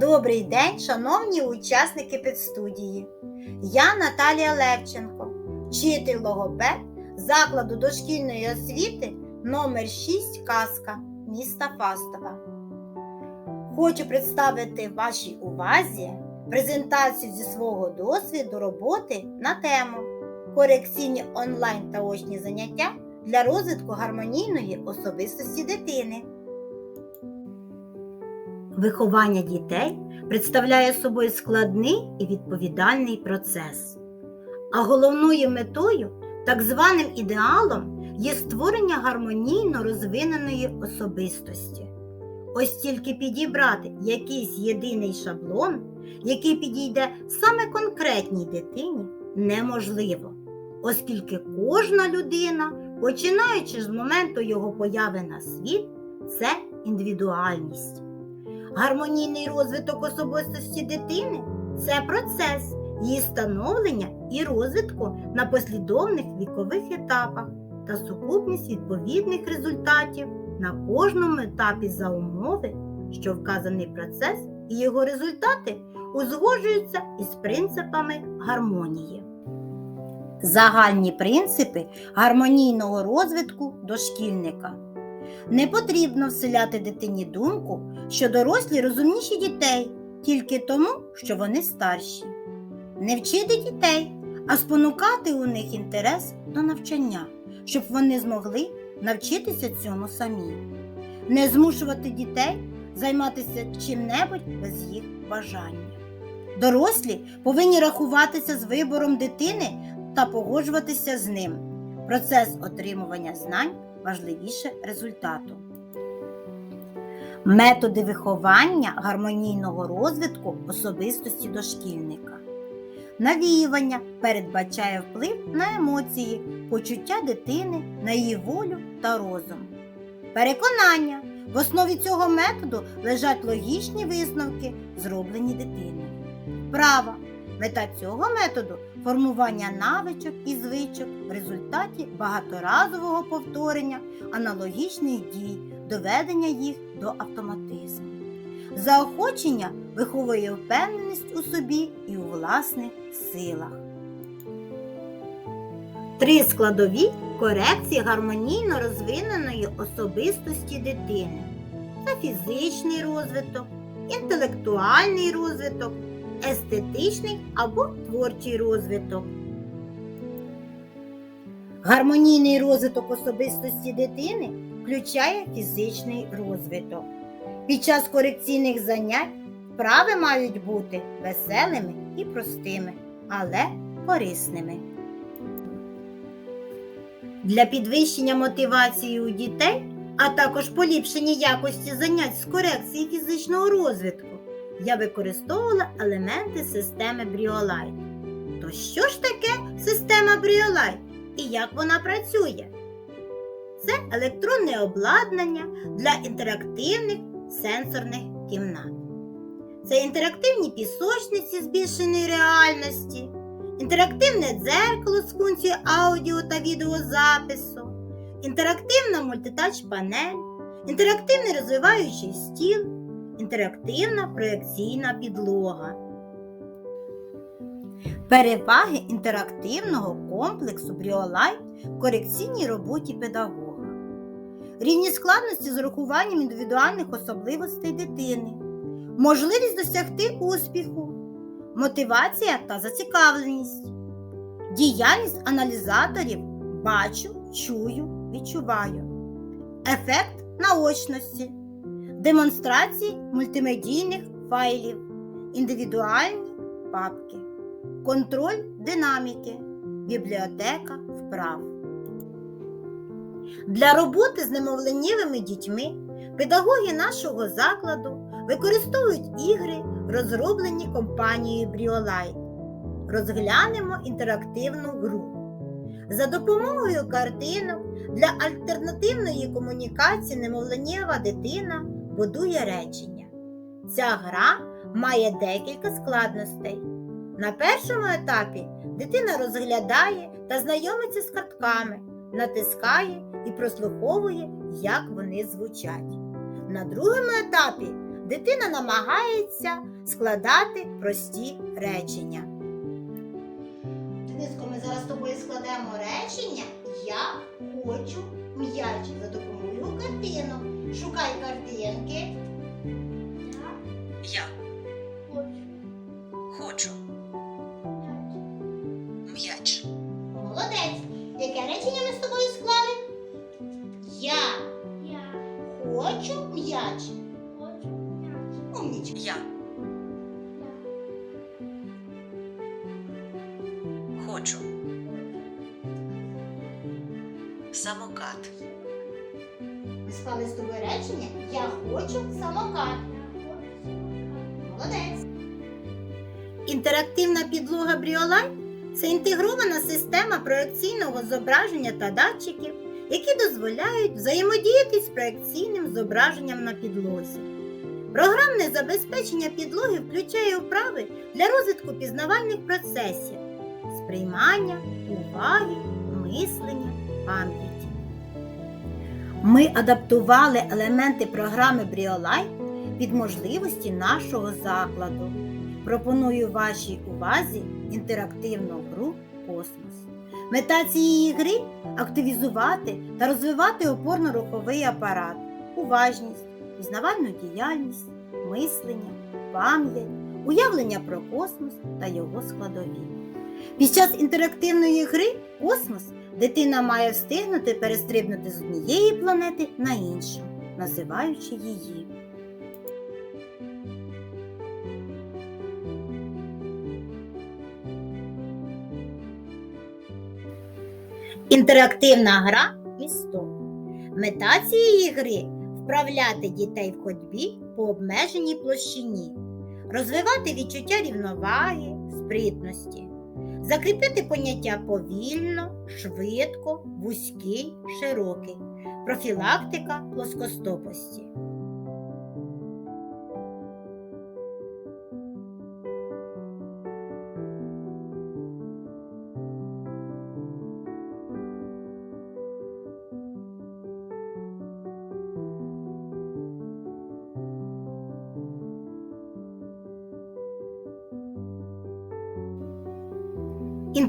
Добрий день, шановні учасники педстудії. Я Наталія Левченко, вчитель логопед закладу дошкільної освіти номер 6 Казка міста Фастова. Хочу представити вашій увазі презентацію зі свого досвіду роботи на тему корекційні онлайн та очні заняття для розвитку гармонійної особистості дитини. Виховання дітей представляє собою складний і відповідальний процес. А головною метою, так званим ідеалом, є створення гармонійно розвиненої особистості. Ось тільки підібрати якийсь єдиний шаблон, який підійде саме конкретній дитині, неможливо, оскільки кожна людина, починаючи з моменту його появи на світ, це індивідуальність. Гармонійний розвиток особистості дитини це процес її становлення і розвитку на послідовних вікових етапах та сукупність відповідних результатів на кожному етапі за умови, що вказаний процес і його результати узгоджуються із принципами гармонії. Загальні принципи гармонійного розвитку дошкільника. Не потрібно вселяти дитині думку, що дорослі розумніші дітей тільки тому, що вони старші. Не вчити дітей, а спонукати у них інтерес до навчання, щоб вони змогли навчитися цьому самі. Не змушувати дітей займатися чим-небудь без їх бажання. Дорослі повинні рахуватися з вибором дитини та погоджуватися з ним. Процес отримування знань важливіше результату. Методи виховання гармонійного розвитку особистості дошкільника. Навіювання передбачає вплив на емоції, почуття дитини, на її волю та розум. Переконання. В основі цього методу лежать логічні висновки, зроблені дитиною. Права. Мета цього методу формування навичок і звичок в результаті багаторазового повторення аналогічних дій, доведення їх до автоматизму. Заохочення виховує впевненість у собі і у власних силах. Три складові корекції гармонійно розвиненої особистості дитини. Це фізичний розвиток, інтелектуальний розвиток, естетичний або творчий розвиток. Гармонійний розвиток особистості дитини включає фізичний розвиток. Під час корекційних занять вправи мають бути веселими і простими, але корисними. Для підвищення мотивації у дітей, а також поліпшення якості занять з корекції фізичного розвитку, я використовувала елементи системи Бріолайт. То що ж таке система Бріолайт і як вона працює? Це електронне обладнання для інтерактивних сенсорних кімнат. Це інтерактивні пісочниці збільшеної реальності, інтерактивне дзеркало з функцією аудіо та відеозапису, інтерактивна мультитач-панель, інтерактивний розвиваючий стіл, інтерактивна проекційна підлога. Переваги інтерактивного комплексу Бріолайт в корекційній роботі педагога. Рівні складності з урахуванням індивідуальних особливостей дитини, можливість досягти успіху, мотивація та зацікавленість, діяльність аналізаторів бачу, чую, відчуваю, ефект наочності, демонстрації мультимедійних файлів, індивідуальні папки, контроль динаміки, бібліотека вправ. Для роботи з немовленівими дітьми педагоги нашого закладу використовують ігри, розроблені компанією Бріолайт. Розглянемо інтерактивну гру. За допомогою картинок для альтернативної комунікації немовленєва дитина будує речення. Ця гра має декілька складностей. На першому етапі дитина розглядає та знайомиться з картками, натискає і прослуховує, як вони звучать. На другому етапі дитина намагається складати прості речення. Дениско, ми зараз з тобою складемо речення Я хочу м'яч за допомогою картинок. Шукай картинки. Я хочу м'яч. Молодець. Яке речення ми з тобою склали? Я Я. хочу м'яч. Умнічка. Я хочу самокат. Склали з тобою речення Я хочу самокат. Молодець. Інтерактивна підлога Бріолайн це інтегрована система проекційного зображення та датчиків, які дозволяють взаємодіяти з проекційним зображенням на підлозі. Програмне забезпечення підлоги включає вправи для розвитку пізнавальних процесів, сприймання, уваги, мислення, пам'яті. Ми адаптували елементи програми Бріолайн під можливості нашого закладу. Пропоную вашій увазі інтерактивну гру Космос. Мета цієї гри активізувати та розвивати опорно-руховий апарат, уважність, пізнавальну діяльність, мислення, пам'ять, уявлення про космос та його складові. Під час інтерактивної гри Космос дитина має встигнути перестрибнути з однієї планети на іншу, називаючи її. Інтерактивна гра місто. Мета цієї гри вправляти дітей в ходьбі по обмеженій площині, розвивати відчуття рівноваги, спритності, закріпити поняття повільно, швидко, вузький, широкий, профілактика плоскостопості.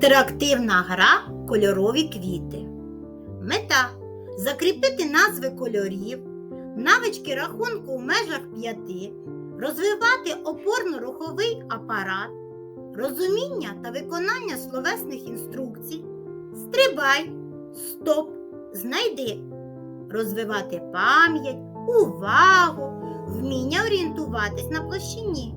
Інтерактивна гра Кольорові квіти. Мета закріпити назви кольорів, навички рахунку в межах п'яти, розвивати опорно-руховий апарат, розуміння та виконання словесних інструкцій, стрибай, стоп, знайди, розвивати пам'ять, увагу, вміння орієнтуватись на площині.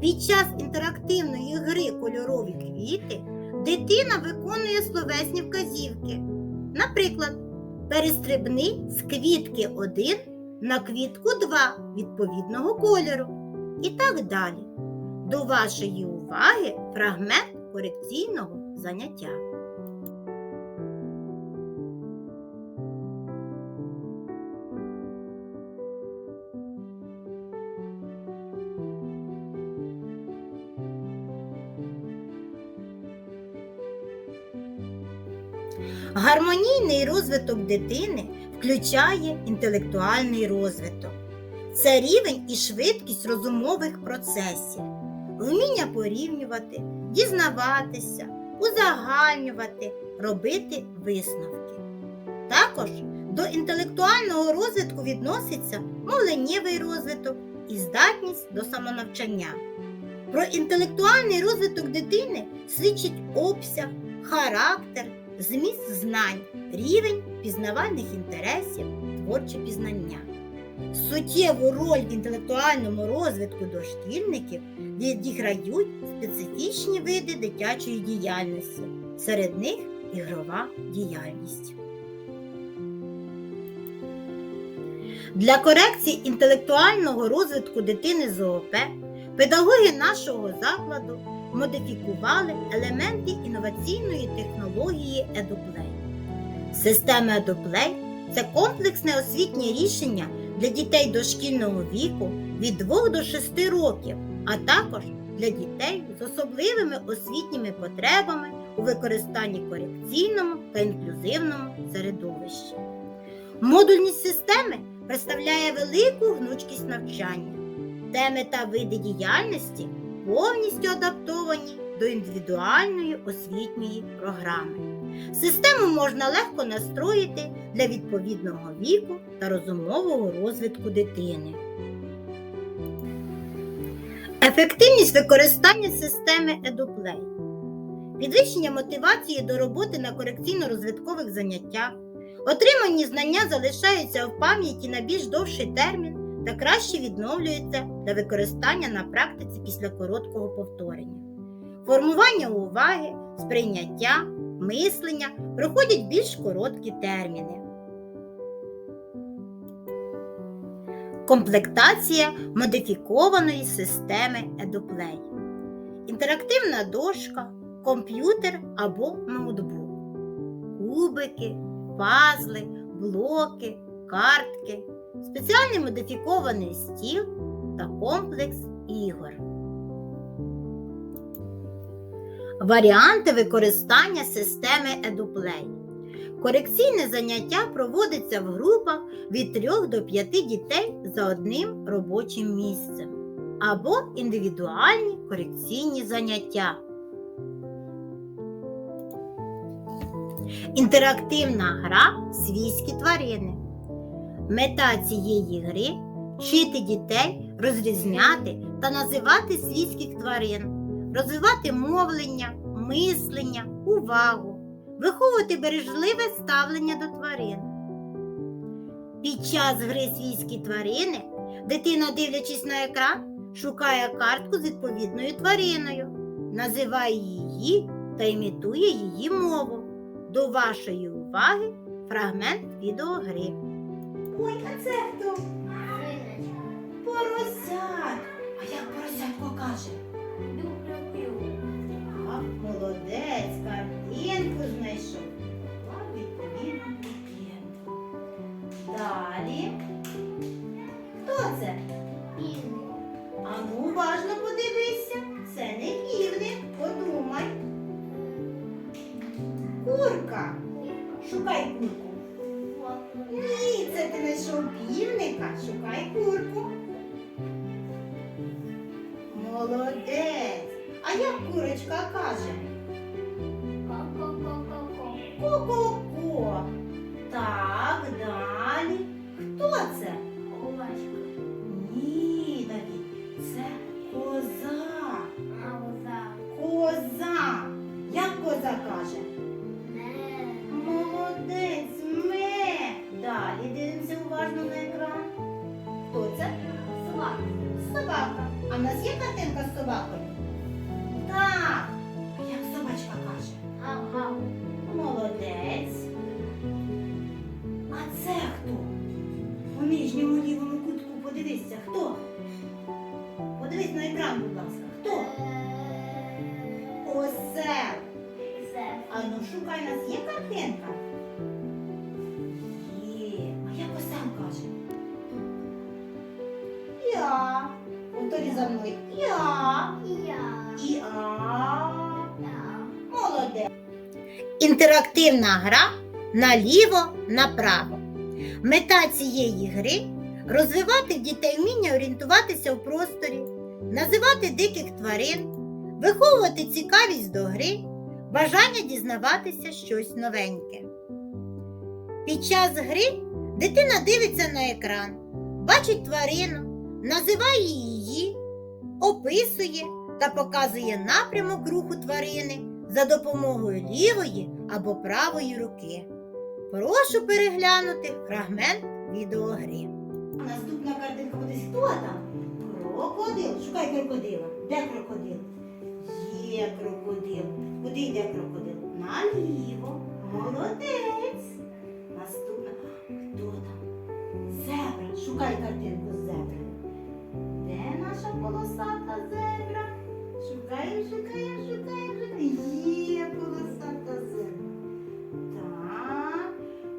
Під час інтерактивної гри кольорові квіти дитина виконує словесні вказівки. Наприклад, перестрибни з квітки 1 на квітку 2 відповідного кольору. І так далі. До вашої уваги фрагмент корекційного заняття. Гармонійний розвиток дитини включає інтелектуальний розвиток. Це рівень і швидкість розумових процесів, вміння порівнювати, дізнаватися, узагальнювати, робити висновки. Також до інтелектуального розвитку відноситься мовленнєвий розвиток і здатність до самонавчання. Про інтелектуальний розвиток дитини свідчить обсяг, характер, зміст знань, рівень пізнавальних інтересів, творче пізнання. Суттєву роль в інтелектуальному розвитку дошкільників відіграють специфічні види дитячої діяльності, серед них ігрова діяльність. Для корекції інтелектуального розвитку дитини з ООП педагоги нашого закладу модифікували елементи інноваційної технології EduPlay. Система EduPlay – це комплексне освітнє рішення для дітей дошкільного віку від 2 до 6 років, а також для дітей з особливими освітніми потребами у використанні корекційному та інклюзивному середовищі. Модульність системи представляє велику гнучкість навчання. Теми та види діяльності повністю адаптовані до індивідуальної освітньої програми. Систему можна легко настроїти для відповідного віку та розумового розвитку дитини. Ефективність використання системи EduPlay. Підвищення мотивації до роботи на корекційно-розвиткових заняттях. Отримані знання залишаються в пам'яті на більш довший термін та краще відновлюються для використання на практиці після короткого повторення. Формування уваги, сприйняття, мислення проходять більш короткі терміни. Комплектація модифікованої системи EduPlay. Інтерактивна дошка, комп'ютер або ноутбук, кубики, пазли, блоки, картки, спеціальний модифікований стіл та комплекс ігор. Варіанти використання системи EduPlay. Корекційне заняття проводиться в групах від 3 до 5 дітей за одним робочим місцем або індивідуальні корекційні заняття. Інтерактивна гра Свійські тварини. Мета цієї гри вчити дітей розрізняти та називати свійських тварин, розвивати мовлення, мислення, увагу, виховувати бережливе ставлення до тварин. Під час гри свійські тварини дитина, дивлячись на екран, шукає картку з відповідною твариною, називає її та імітує її мову. До вашої уваги фрагмент відеогри. Ой, а за мною. Я. І а. Молодець. Інтерактивна гра наліво-направо. Мета цієї гри розвивати в дітей вміння орієнтуватися в просторі, називати диких тварин, виховувати цікавість до гри, бажання дізнаватися щось новеньке. Під час гри дитина дивиться на екран, бачить тварину, називає її, описує та показує напрямок руху тварини за допомогою лівої або правої руки. Прошу переглянути фрагмент відеогри. Наступна картинка буде хто там? Крокодил. Шукай крокодила. Де крокодил? Є крокодил. Куди йде крокодил? Наліво. Молодець. Наступна. Хто там? Зебра. Шукай картинку наша полосата зебра? Шукаємо, шукаємо, шукаємо, шукаємо. Є полосата зебра. Так.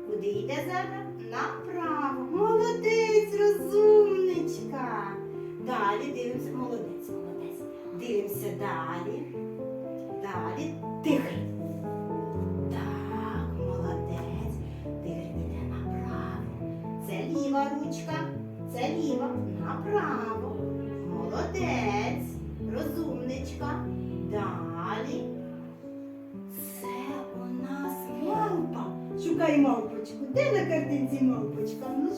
Куди йде зебра? Направо. Молодець, розумничка. Далі дивимося. Молодець, молодець. Дивимося далі. Далі. Тигр.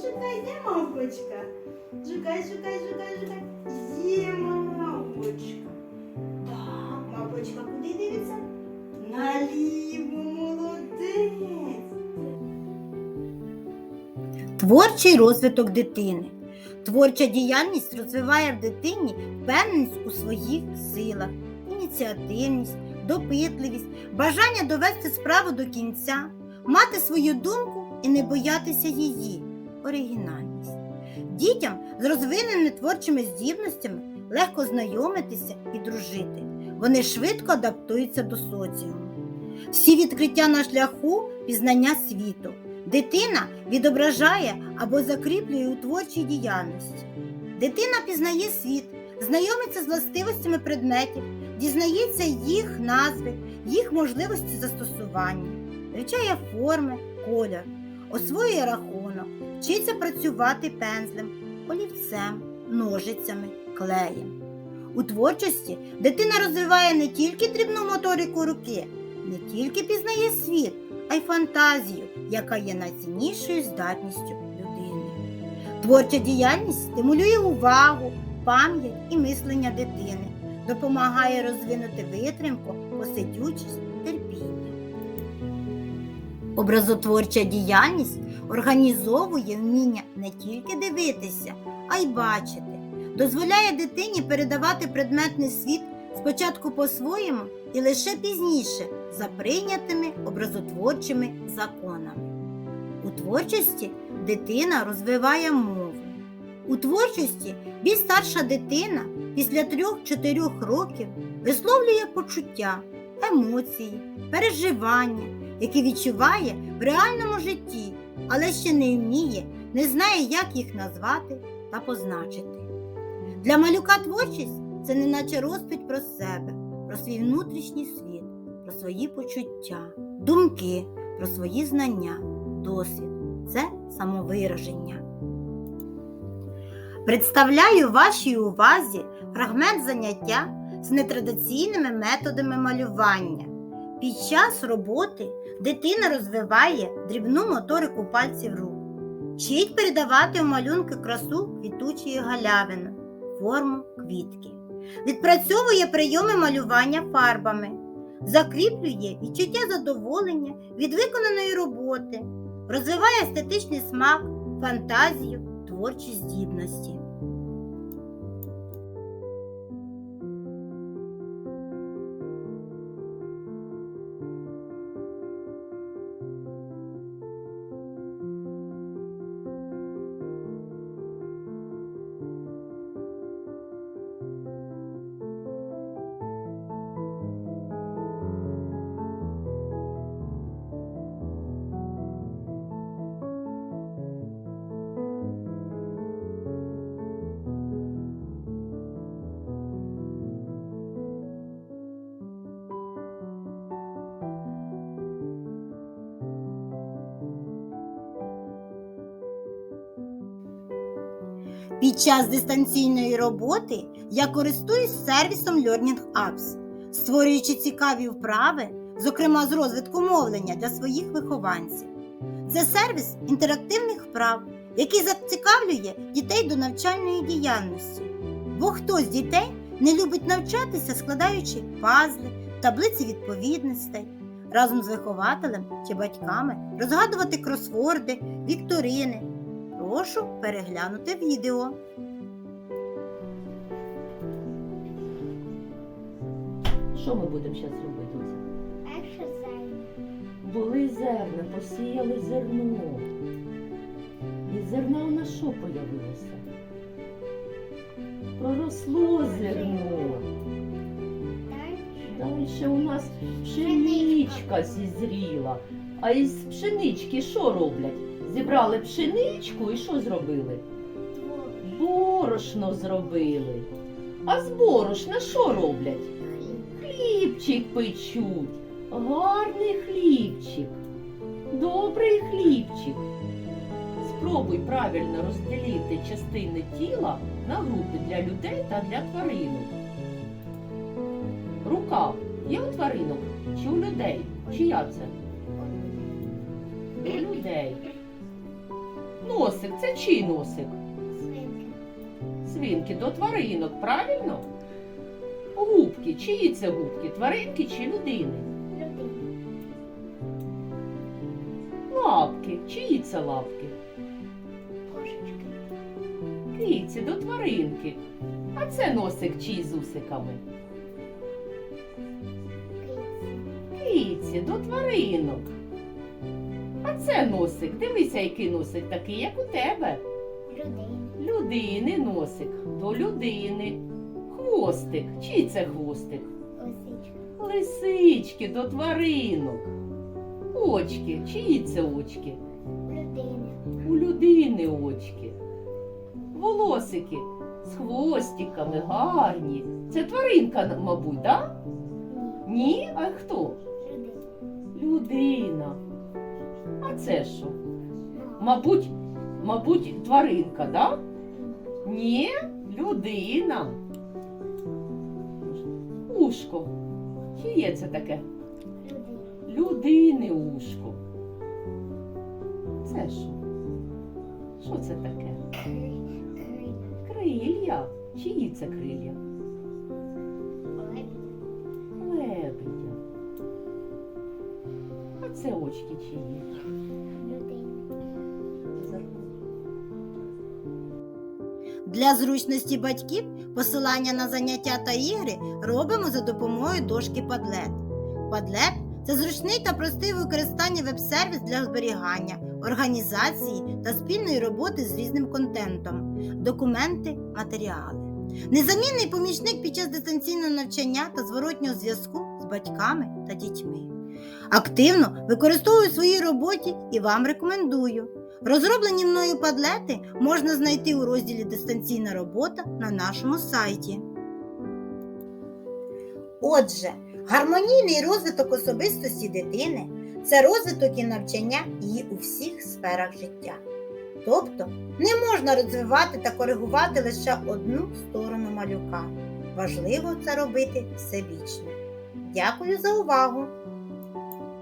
Шукай, де мавпочка? Шукай, шукай, шукай, шукай. Є мавпочка. Так, мавпочка куди дивиться? Наліво, молодець. Творчий розвиток дитини. Творча діяльність розвиває в дитині впевненість у своїх силах, ініціативність, допитливість, бажання довести справу до кінця, мати свою думку і не боятися її, оригінальність. Дітям з розвиненими творчими здібностями легко знайомитися і дружити. Вони швидко адаптуються до соціуму. Всі відкриття на шляху пізнання світу. Дитина відображає або закріплює у творчій діяльності. Дитина пізнає світ, знайомиться з властивостями предметів, дізнається їх назви, їх можливості застосування, вивчає форми, колір, освоює рахунок, вчиться працювати пензлем, олівцем, ножицями, клеєм. У творчості дитина розвиває не тільки дрібну моторику руки, не тільки пізнає світ, а й фантазію, яка є найціннішою здатністю людини. Творча діяльність стимулює увагу, пам'ять і мислення дитини, допомагає розвинути витримку, посидючість, терпіння. Образотворча діяльність організовує вміння не тільки дивитися, а й бачити, дозволяє дитині передавати предметний світ спочатку по-своєму і лише пізніше за прийнятими образотворчими законами. У творчості дитина розвиває мову. У творчості більш старша дитина після 3-4 років висловлює почуття, емоції, переживання, які відчуває в реальному житті, але ще не вміє, не знає, як їх назвати та позначити. Для малюка творчість це неначе розповідь про себе, про свій внутрішній світ, про свої почуття, думки, про свої знання, досвід. Це самовираження. Представляю вашій увазі фрагмент заняття з нетрадиційними методами малювання. Під час роботи дитина розвиває дрібну моторику пальців рук, вчить передавати в малюнки красу квітучої галявини, форму квітки, відпрацьовує прийоми малювання фарбами, закріплює відчуття задоволення від виконаної роботи, розвиває естетичний смак, фантазію, творчі здібності. Під час дистанційної роботи я користуюсь сервісом Learning Apps, створюючи цікаві вправи, зокрема з розвитку мовлення для своїх вихованців. Це сервіс інтерактивних вправ, який зацікавлює дітей до навчальної діяльності. Бо хто з дітей не любить навчатися, складаючи пазли, таблиці відповідностей, разом з вихователем чи батьками розгадувати кросворди, вікторини, Прошу переглянути відео. Що ми будемо зараз робити? Оце? Exercise. Були зерна, посіяли зерно. І зерна у нас що появилося? Проросло зерно. Далі у нас пшеничка зізріла. А із пшенички що роблять? Зібрали пшеничку і що зробили? Борошно зробили. А з борошна що роблять? Хлібчик печуть. Гарний хлібчик. Добрий хлібчик. Спробуй правильно розділити частини тіла на групи для людей та для тваринок. Рука є у тваринок чи у людей? Чия це? У людей. Носик це чий носик? Свинка. Свинки до тваринок, правильно? Губки, чиї це губки? Тваринки чи людини? Людина. Лапки, чиї це лапки? Кошечка. Киці до тваринки. А це носик чий з усиками? Киці до тваринок. Це носик. Дивися, який носик такий, як у тебе. Людина. Людини носик до людини. Хвостик. Чий це хвостик? Осичка. Лисички до тваринок. Очки. Чиї це очки? Людина. У людини очки. Волосики з хвостиками гарні. Це тваринка, мабуть, да? Ні. Ні? А хто? Людина. Людина. А це що? Мабуть, мабуть, тваринка, да? Ні, людина. Ушко. Чиє це таке? Людини ушко. Це що? Що це таке? Крилья. Чиї це крилья? А це очки. Для зручності батьків посилання на заняття та ігри робимо за допомогою дошки Padlet. Padlet – це зручний та простий в використанні веб-сервіс для зберігання, організації та спільної роботи з різним контентом, документи, матеріали. Незамінний помічник під час дистанційного навчання та зворотнього зв'язку з батьками та дітьми. Активно використовую в своїй роботі і вам рекомендую. Розроблені мною падлети можна знайти у розділі Дистанційна робота на нашому сайті. Отже, гармонійний розвиток особистості дитини це розвиток і навчання її у всіх сферах життя. Тобто не можна розвивати та коригувати лише одну сторону малюка. Важливо це робити всебічно. Дякую за увагу!